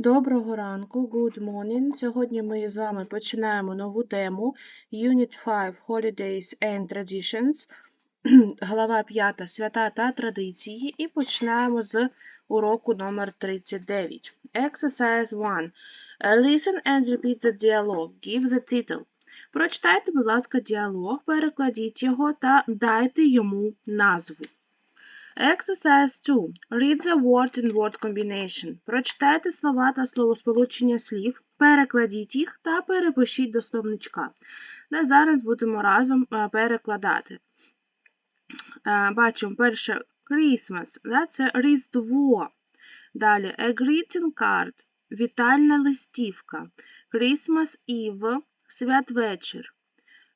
Доброго ранку, good morning. Сьогодні ми з вами починаємо нову тему Unit 5 Holidays and Traditions, глава 5 Свята та традиції, і починаємо з уроку номер 39. Exercise 1. Listen and repeat the dialogue. Give the title. Прочитайте, будь ласка, діалог, перекладіть його та дайте йому назву. Exercise 2. Read the word and word combination. Прочитайте слова та словосполучення слів, перекладіть їх та перепишіть до словничка. Де зараз будемо разом е, перекладати. Е, Бачимо перше Christmas, да, це Різдво. Далі a greeting card, вітальна листівка. Christmas Eve, святвечір.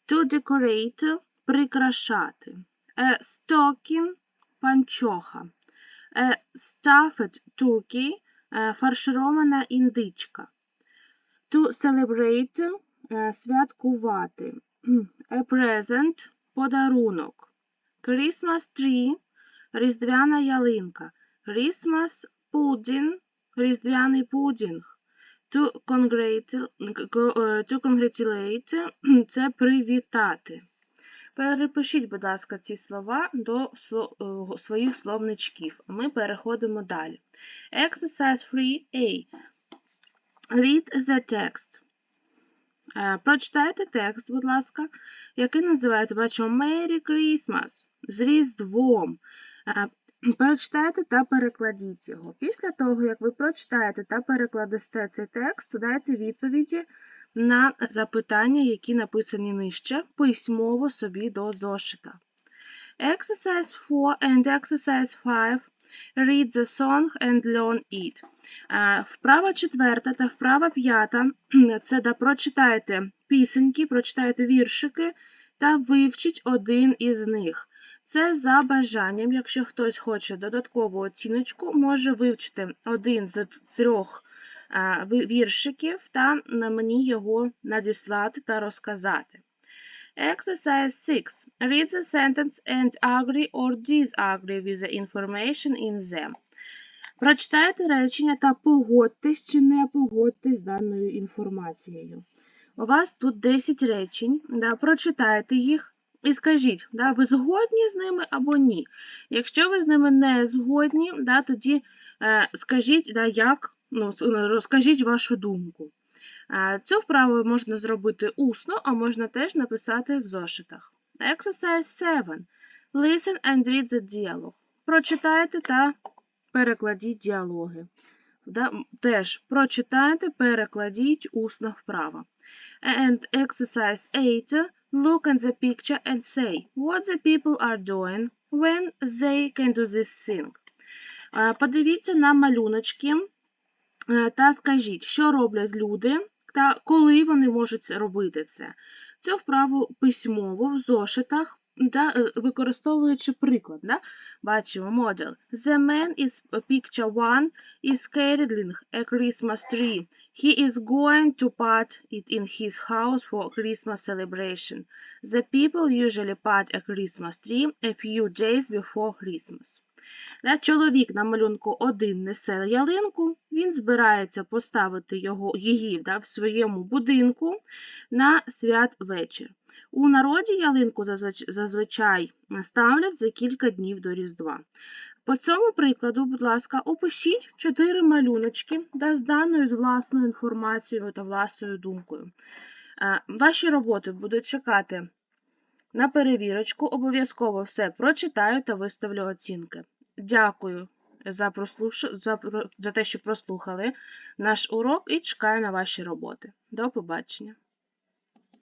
To decorate прикрашати. A stocking панчоха. Stuffed turkey е, фарширована індичка. To celebrate е, святкувати. A present подарунок. Christmas tree різдвяна ялинка. Christmas pudding різдвяний пудінг. To congratulate це привітати. Перепишіть, будь ласка, ці слова до своїх словничків. Ми переходимо далі. Exercise 3A. Read the text. Прочитайте текст, будь ласка, який називається, бачимо, Merry Christmas з Різдвом. Прочитайте та перекладіть його. Після того, як ви прочитаєте та перекладете цей текст, дайте відповіді на запитання, які написані нижче, письмово собі до зошита. Exercise 4 and exercise 5. Read the song and learn it. Вправа четверта та вправа п'ята це да прочитайте пісеньки, прочитайте віршики та вивчіть один із них. Це за бажанням, якщо хтось хоче додаткову оціночку, може вивчити один з трьох віршиків та мені його надіслати та розказати. Exercise 6. Read the sentence and agree or disagree with the information in them. Прочитайте речення та погодьтесь чи не погодьтесь з даною інформацією. У вас тут 10 речень, да, прочитайте їх і скажіть, да, ви згодні з ними або ні. Якщо ви з ними не згодні, да, тоді е, скажіть, да, як ну, розкажіть вашу думку. Цю вправу можна зробити усно, а можна теж написати в зошитах. Exercise 7. Listen and read the dialogue. Прочитайте та перекладіть діалоги. Теж прочитайте, перекладіть усно вправо. And exercise 8. Look at the picture and say what the people are doing when they can do this thing. Подивіться на малюночки Е, та скажіть, що роблять люди та коли вони можуть робити це. Цю вправу письмово в зошитах, та, е, використовуючи приклад. Да? Бачимо модел. The man is picture one is carrying a Christmas tree. He is going to put it in his house for Christmas celebration. The people usually put a Christmas tree a few days before Christmas. Чоловік на малюнку один несе ялинку, він збирається поставити його, її да, в своєму будинку на святвечір. У народі ялинку зазвичай ставлять за кілька днів до Різдва. По цьому прикладу, будь ласка, опишіть чотири малюночки да, з даною з власною інформацією та власною думкою. Ваші роботи будуть чекати на перевірочку, обов'язково все прочитаю та виставлю оцінки. Дякую за прослуш... за... за те, що прослухали наш урок, і чекаю на ваші роботи. До побачення!